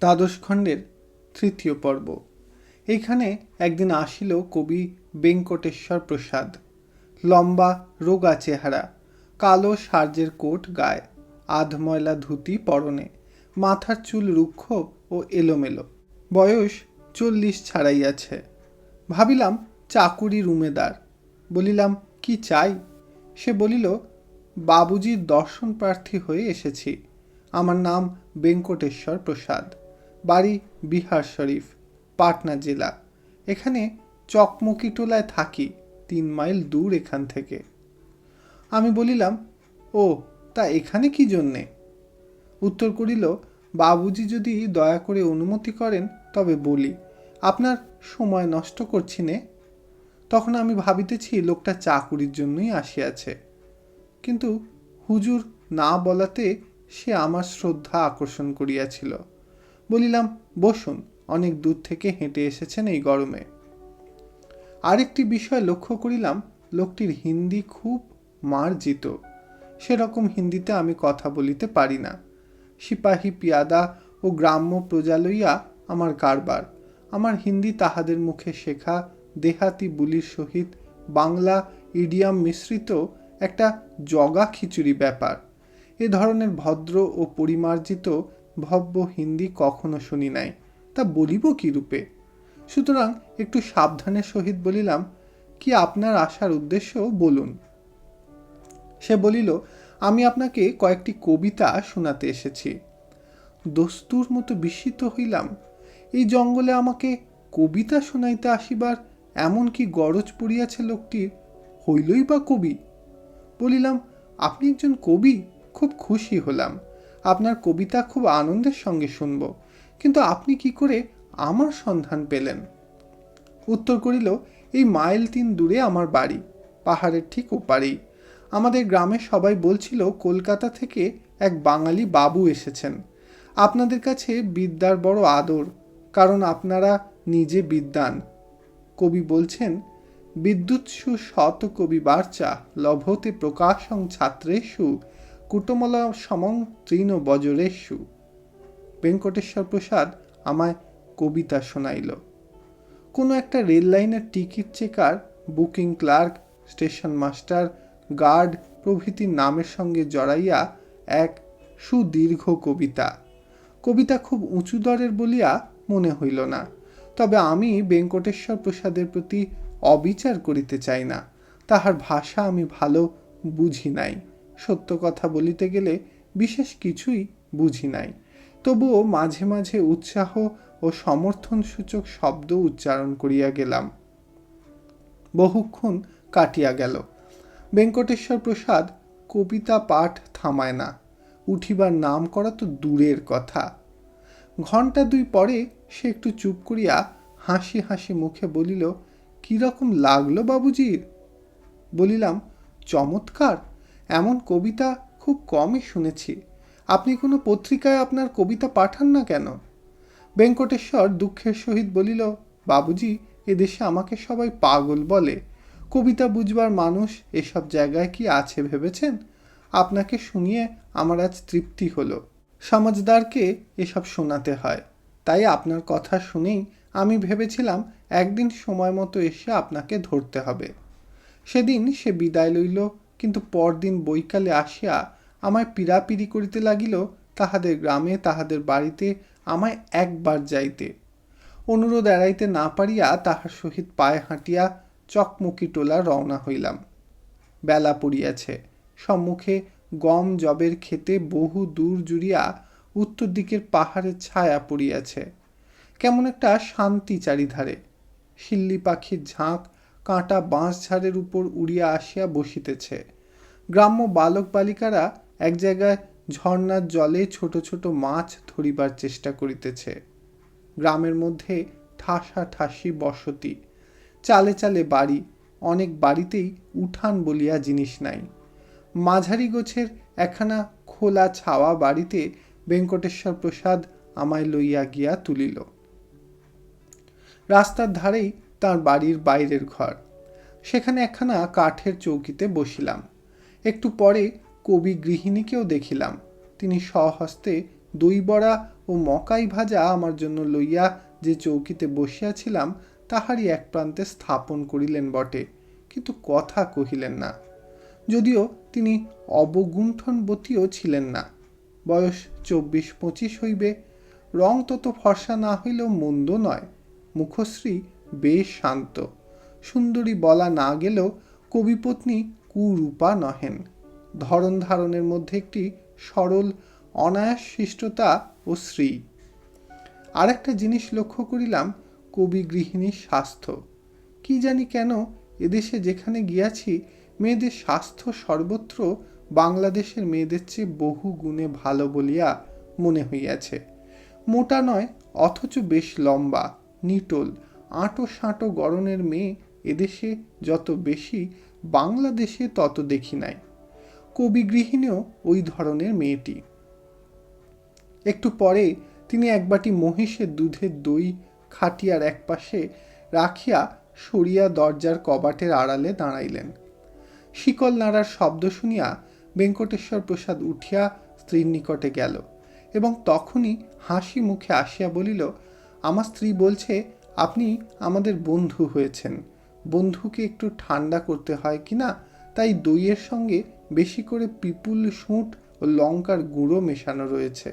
দ্বাদশ খণ্ডের তৃতীয় পর্ব। এইখানে একদিন আসিল কবি বেঙ্কটেশ্বর প্রসাদ। লম্বা, রোগা চেহারা, কালো সার্জের কোট গায়ে, আধময়লা ধুতি পরনে, মাথার চুল রুক্ষ ও এলোমেলো। বয়স চল্লিশ ছাড়াইয়াছে। ভাবিলাম, চাকুরি রুমেদার। বলিলাম, কি চাই? সে বলিল, বাবুজির দর্শন প্রার্থী হয়ে এসেছি। আমার নাম বেঙ্কটেশ্বর প্রসাদ। বাড়ি বিহার শরীফ, পাটনা জেলা। এখানে চকমকিটোলায় থাকি তিন মাইল দূর এখান থেকে। আমি বলিলাম, ও, তা এখানে কি জন্যে? উত্তর করিল, বাবুজি যদি দয়া করে অনুমতি করেন, তবে বলি, আপনার সময় নষ্ট করছি নে। তখন আমি ভাবিতেছি, লোকটা চাকুরির জন্যই আসিয়াছে। কিন্তু হুজুর না বলাতে সে আমার শ্রদ্ধা আকর্ষণ করিয়াছিল। বলিলাম, বসুন। অনেক দূর থেকে হেঁটে এসেছেন এই গরমে। আরেকটি বিষয় লক্ষ্য করিলাম, লোকটির হিন্দি খুব মার্জিত। সেরকম হিন্দিতে আমি কথা বলিতে পারি না। সিপাহী, পিয়াদা ও গ্রাম্য প্রজা লইয়া আমার কারবার। আমার হিন্দি তাহাদের মুখে শেখা দেহাতি বুলির সহিত বাংলা ইডিয়াম মিশ্রিত একটা জগা খিচুড়ি ব্যাপার। এ ধরনের ভদ্র ও পরিমার্জিত ভব্য হিন্দি কখনো শুনি নাই। তা বলিব রূপে? সুতরাং একটু সাবধানের সহিত বলিলাম, কি আপনার আসার উদ্দেশ্য বলুন। সে বলিল, আমি আপনাকে কয়েকটি কবিতা শোনাতে এসেছি। দস্তুর মতো বিস্মিত হইলাম, এই জঙ্গলে আমাকে কবিতা শোনাইতে আসিবার এমন কি গরজ পড়িয়াছে লোকটির? হইলই বা কবি? বলিলাম, আপনি একজন কবি, খুব খুশি হলাম। আপনার কবিতা খুব আনন্দের সঙ্গে শুনব। কিন্তু আপনি কি করে আমার সন্ধান পেলেন? উত্তর করিল, এই মাইল তিন দূরে আমার বাড়ি, পাহাড়ের ঠিক ওপারেই। আমাদের গ্রামের সবাই বলছিল, কলকাতা থেকে এক বাঙালি বাবু এসেছেন। আপনাদের কাছে বিদ্যার বড় আদর, কারণ আপনারা নিজে বিদ্যান। কবি বলছেন, বিদ্যুৎসু শত কবি বার্চা, লভতে প্রকাশং ছাত্রেষু কুটমলা সমং তৃণ বজরেষু। ভেঙ্কটেশ্বর প্রসাদ আমায় কবিতা শোনাইল। কোনো একটা রেল লাইনের ticket checker, booking clerk, station master, guard প্রভৃতির নামের সঙ্গে জড়াইয়া এক সুদীর্ঘ কবিতা। কবিতা খুব উঁচু দরের বলিয়া মনে হইল না, তবে আমি বেঙ্কটেশ্বর প্রসাদের প্রতি অবিচার করিতে চাই না। তাহার ভাষা আমি ভালো বুঝি নাই। সত্য কথা বলিতে গেলে বিশেষ কিছুই বুঝি নাই। তবুও মাঝে মাঝে উৎসাহ ও সমর্থনসূচক শব্দ উচ্চারণ করিয়া গেলাম। বহুক্ষণ কাটিয়া গেল। বেঙ্কটেশ্বর প্রসাদ কবিতা পাঠ থামায় না, উঠিবার নাম করা তো দূরের কথা। ঘণ্টা দুই পরে সে একটু চুপ করিয়া হাসি হাসি মুখে বলিল কীরকম লাগল বাবুজির? বলিলাম, চমৎকার! এমন কবিতা খুব কমই শুনেছি। আপনি কোনো পত্রিকায় আপনার কবিতা পাঠান না কেন? বেঙ্কটেশ্বর দুঃখের সহিত বলিল, বাবুজি, এদেশে আমাকে সবাই পাগল বলে। কবিতা বুঝবার মানুষ এসব জায়গায় কি আছে ভেবেছেন? আপনাকে শুনিয়ে আমার আজ তৃপ্তি হলো। সমাজদারকে এসব শোনাতে হয়। তাই আপনার কথা শুনেই আমি ভেবেছিলাম একদিন সময় মতো এসে আপনাকে ধরতে হবে। সেদিন সে বিদায় লইল কিন্তু পরদিন বৈকালে আসিয়া আমায় পীড়াপিড়ি করিতে লাগিল, তাহাদের গ্রামে, তাহাদের বাড়িতে আমায় একবার যাইতে। অনুরোধ এড়াইতে না পারিয়া তাহার সহিত পায়ে হাঁটিয়া চকমকি টোলা রওনা হইলাম। বেলা পড়িয়াছে। সম্মুখে গম জবের খেতে বহু দূর জুড়িয়া উত্তর দিকের পাহাড়ের ছায়া পড়িয়াছে। কেমন একটা শান্তি চারিধারে। শিল্লি পাখির ঝাঁক কাঁটা বাঁশ ঝাড়ের উপর উড়িয়া আসিয়া বসিতেছে। গ্রাম্য বালক বালিকারা এক জায়গায় ঝর্ণার জলে ছোট ছোট মাছ ধরিবার চেষ্টা করিতেছে। গ্রামের মধ্যে ঠাসা ঠাসি বসতি, চালে চালে বাড়ি, অনেক বাড়িতেই উঠান বলিয়া জিনিস নাই। মাঝারি গোছের একখানা খোলা ছাওয়া বাড়িতে বেঙ্কটেশ্বর প্রসাদ আমায় লইয়া গিয়া তুলিল। রাস্তার ধারেই তার বাড়ির বাইরের ঘর। সেখানে একখানা কাঠের চৌকিতে বসিলাম। একটু পরে কবি গৃহিণীকেও দেখিলাম। তিনি স্বহস্তে দই বড়া ও ও মকাই ভাজা আমার জন্য লইয়া যে চৌকিতে বসিয়াছিলাম, তাহারই এক প্রান্তে স্থাপন করিলেন বটে, কিন্তু কথা কহিলেন না। যদিও তিনি অবগুণ্ঠনবতীও ছিলেন না। বয়স চব্বিশ পঁচিশ হইবে, রং তত ফর্সা না হইলেও মন্দ নয়। মুখশ্রী বেশ শান্ত। সুন্দরী বলা না গেলেও কবিপত্নী কুরূপা নহেন। ধরন ধারণের মধ্যে একটি সরল অনায়াস শিষ্টতা ও শ্রী। আরেকটা জিনিস লক্ষ্য করিলাম, কবি গৃহিণীর স্বাস্থ্য। কি জানি কেন এদেশে যেখানে গিয়াছি, মেয়েদের স্বাস্থ্য সর্বত্র বাংলাদেশের মেয়েদের চেয়ে বহু গুণে ভালো বলিয়া মনে হইয়াছে। মোটা নয়, অথচ বেশ লম্বা, নিটোল আঁটো সাঁটো গড়নের মেয়ে এদেশে যত বেশি, বাংলাদেশে তত দেখি নাই। কবি গৃহিণীও ওই ধরনের মেয়েটি। একটু পরে তিনি একবাটি মহিষের দুধের দই খাটিয়ার এক পাশে রাখিয়া সরিয়া দরজার কবাটের আড়ালে দাঁড়াইলেন। শিকল নাড়ার শব্দ শুনিয়া বেঙ্কটেশ্বর প্রসাদ উঠিয়া স্ত্রীর নিকটে গেল এবং তখনই হাসি মুখে আসিয়া বলিল, আমার স্ত্রী বলছে আপনি আমাদের বন্ধু হয়েছেন। বন্ধুকে একটু ঠান্ডা করতে হয় কি না? তাই দইয়ের সঙ্গে বেশি করে পিপুল সুঁট ও লঙ্কার গুঁড়ো মেশানো রয়েছে।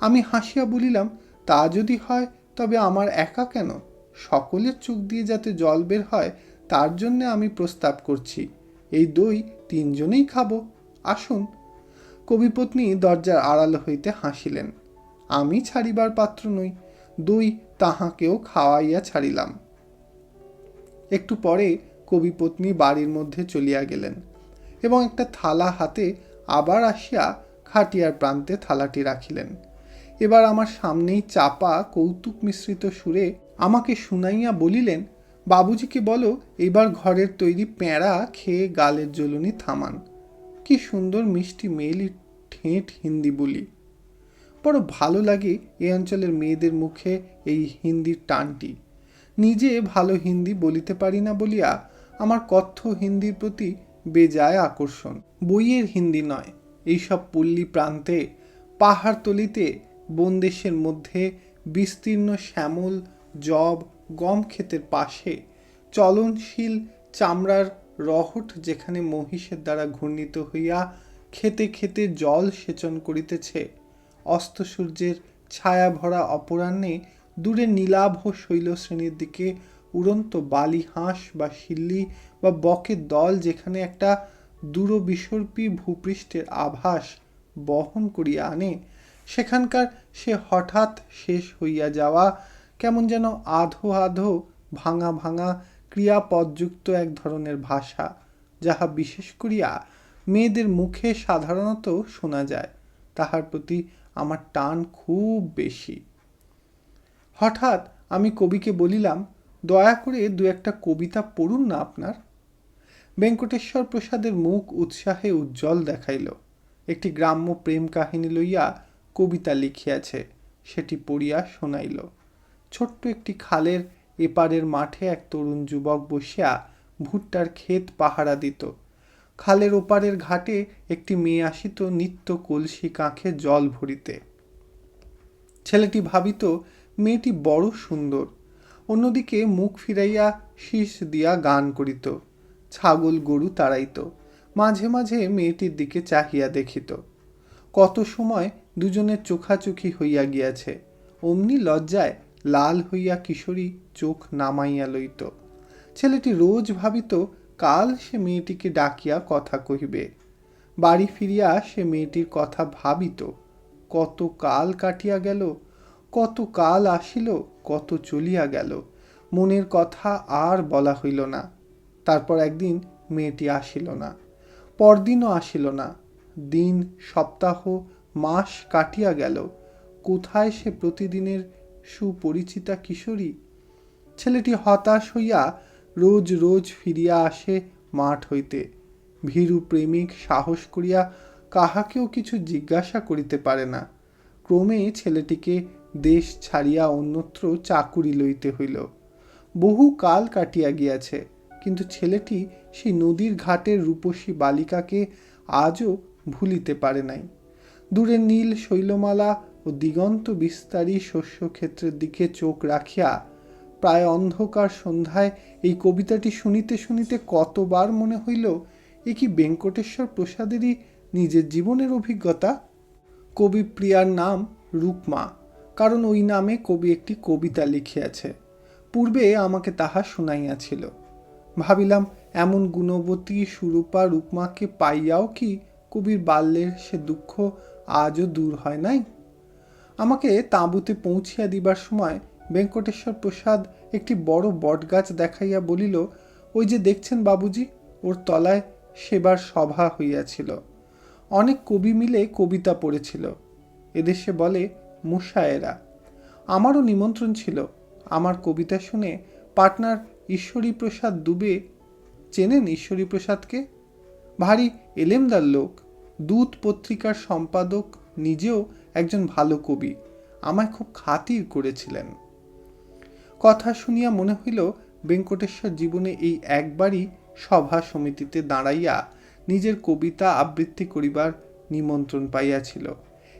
আমি হাসিয়া বলিলাম, তা যদি হয়, তবে আমার একা কেন? সকলের চোখ দিয়ে যাতে জল বের হয়, তার জন্য আমি প্রস্তাব করছি। এই দই তিনজনেই খাব। আসুন। কবিপত্নী দরজার আড়াল হইতে হাসিলেন। আমি ছাড়িবার পাত্র নই। দই তাহাকেও খাওয়াইয়া ছাড়িলাম। একটু পরে কবিপত্নী বাড়ির মধ্যে চলিয়া গেলেন এবং একটা থালা হাতে আবার আসিয়া খাটিয়ার প্রান্তে থালাটি রাখিলেন। এবার আমার সামনেই চাপা কৌতুক মিশ্রিত সুরে আমাকে শুনাইয়া বলিলেন বাবুজিকে বলো এবার ঘরের তৈরি প্যাঁড়া খেয়ে গালের জ্বলুনি থামান। কি সুন্দর মিষ্টি মেয়েলি ঠেঁট হিন্দি বলি। বড় ভালো লাগে এই অঞ্চলের মেয়েদের মুখে এই হিন্দির টানটি। নিজে ভালো হিন্দি বলিতে পারি না বলিয়া আমার কথ্য হিন্দির প্রতি বেজায় আকর্ষণ। বইয়ের হিন্দি নয়, এইসব পল্লী প্রান্তে পাহাড়তলিতে বনদেশের মধ্যে বিস্তীর্ণ শ্যামল, জব, গম ক্ষেতের পাশে, চলনশীল চামড়ার রহট যেখানে মহিষের দ্বারা ঘূর্ণিত হইয়া খেতে খেতে জল সেচন করিতেছে। অস্ত সূর্যের ছায়া ভরা অপরাহ্নে দূরে নীলাভ শৈল শ্রেণির দিকে উড়ন্ত বালি হাঁস বা শিল্লি বা বকের দল যেখানে একটা দূরবিসর্পী ভূপৃষ্ঠের আভাস বহন করিয়া আনে, সেখানকার সে হঠাৎ শেষ হইয়া যাওয়া কেমন যেন আধো আধো ভাঙা ভাঙা ক্রিয়াপদযুক্ত এক ধরনের ভাষা, যাহা বিশেষ করিয়া মেয়েদের মুখে সাধারণত শোনা যায়। তাহার প্রতি আমার টান খুব বেশি। হঠাৎ আমি কবিকে বলিলাম, দয়া করে দু একটা কবিতা পড়ুন না আপনার? বেঙ্কটেশ্বর প্রসাদের মুখ উৎসাহে উজ্জ্বল দেখাইল। একটি গ্রাম্য প্রেম কাহিনী লইয়া কবিতা লিখিয়াছে, সেটি পড়িয়া শোনাইল। ছোট্ট একটি খালের এপারের মাঠে এক তরুণ যুবক বসিয়া ভুট্টার ক্ষেত পাহারা দিত। খালের ওপারের ঘাটে একটি মেয়ে আসিত নিত্য কলসি কাঁখে জল ভরিতে। ছেলেটি ভাবিত, মেয়েটি বড় সুন্দর। অন্যদিকে মুখ ফিরাইয়া শীষ দিয়া গান করিত। ছাগল গরু তাড়াইত। মাঝে মাঝে মেয়েটির দিকে চাহিয়া দেখিত। কত সময় দুজনের চোখাচোখি হইয়া গিয়াছে। অমনি লজ্জায় লাল হইয়া কিশোরী চোখ নামাইয়া লইত। ছেলেটি রোজ ভাবিত কাল সে মেয়েটিকে ডাকিয়া কথা কহিবে। বাড়ি ফিরিয়া সে মেয়েটির কথা ভাবিত। কত কাল কাটিয়া গেল, কত কাল আসিল, কত চলিয়া গেল। মনের কথা আর বলা হইল না। তারপর একদিন মেয়েটি আসিল না, পরদিনও আসিল না। দিন, সপ্তাহ, মাস কাটিয়া গেল। কোথায় সে প্রতিদিনের সুপরিচিতা কিশোরী? ছেলেটি হতাশ হইয়া রোজ রোজ ফিরিয়া আসে মাঠ হইতে। ভীরু প্রেমিক সাহস করিয়া কাহাকেও কিছু জিজ্ঞাসা করিতে পারে না। ক্রমে ছেলেটিকে দেশ ছাড়িয়া অন্যত্র চাকুরি লইতে হইল। বহু কাল কাটিয়া গিয়াছে, কিন্তু ছেলেটি সেই নদীর ঘাটের রূপসী বালিকাকে আজও ভুলিতে পারে নাই। দূরে নীল শৈলমালা ও দিগন্ত বিস্তারী শস্যক্ষেত্রের দিকে চোখ রাখিয়া প্রায় অন্ধকার সন্ধ্যায় এই কবিতাটি শুনিতে শুনিতে কতবার মনে হইল, এ কি বেঙ্কটেশ্বর প্রসাদেরই নিজের জীবনের অভিজ্ঞতা? কবি প্রিয়ার নাম রূপমা, কারণ ওই নামে কবি একটি কবিতা লিখিয়াছে। পূর্বে আমাকে তাহা শুনাইয়াছিল। ভাবিলাম, এমন গুণবতী সুরূপা রূপমাকে পাইয়াও কি কবির বাল্যের সে দুঃখ আজও দূর হয় নাই? আমাকে তাঁবুতে পৌঁছিয়া দিবার সময় বেঙ্কটেশ্বর প্রসাদ একটি বড় বটগাছ দেখাইয়া বলিল, ওই যে দেখছেন বাবুজি, ওর তলায় সেবার সভা হইয়াছিল। অনেক কবি মিলে কবিতা পড়েছিল। এদেশে বলে মুশায়েরা আমারও নিমন্ত্রণ ছিল। আমার কবিতা শুনে পাটনার ঈশ্বরী প্রসাদ দুবে, চেনেন ঈশ্বরী প্রসাদকে ভারী এলেমদার লোক, দূত পত্রিকার সম্পাদক, নিজেও একজন ভালো কবি। আমায় খুব খাতির করেছিলেন। কথা শুনিয়া মনে হইল বেঙ্কটেশ্বর জীবনে এই একবারই সভা সমিতিতে দাঁড়াইয়া নিজের কবিতা আবৃত্তি করিবার নিমন্ত্রণ পাইয়াছিল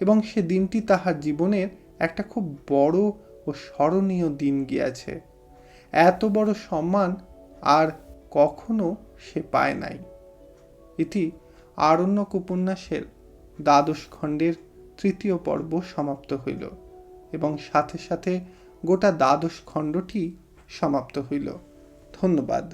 এবং সে দিনটি তাহার জীবনের একটা খুব বড় ও স্মরণীয় দিন গিয়াছে। এত বড় সম্মান আর কখনো সে পায় নাই। ইতি আরণ্যক উপন্যাসের দ্বাদশ খণ্ডের তৃতীয় পর্ব সমাপ্ত হইল এবং সাথে সাথে গোটা দ্বাদশ খণ্ডটি সমাপ্ত হইল। ধন্যবাদ।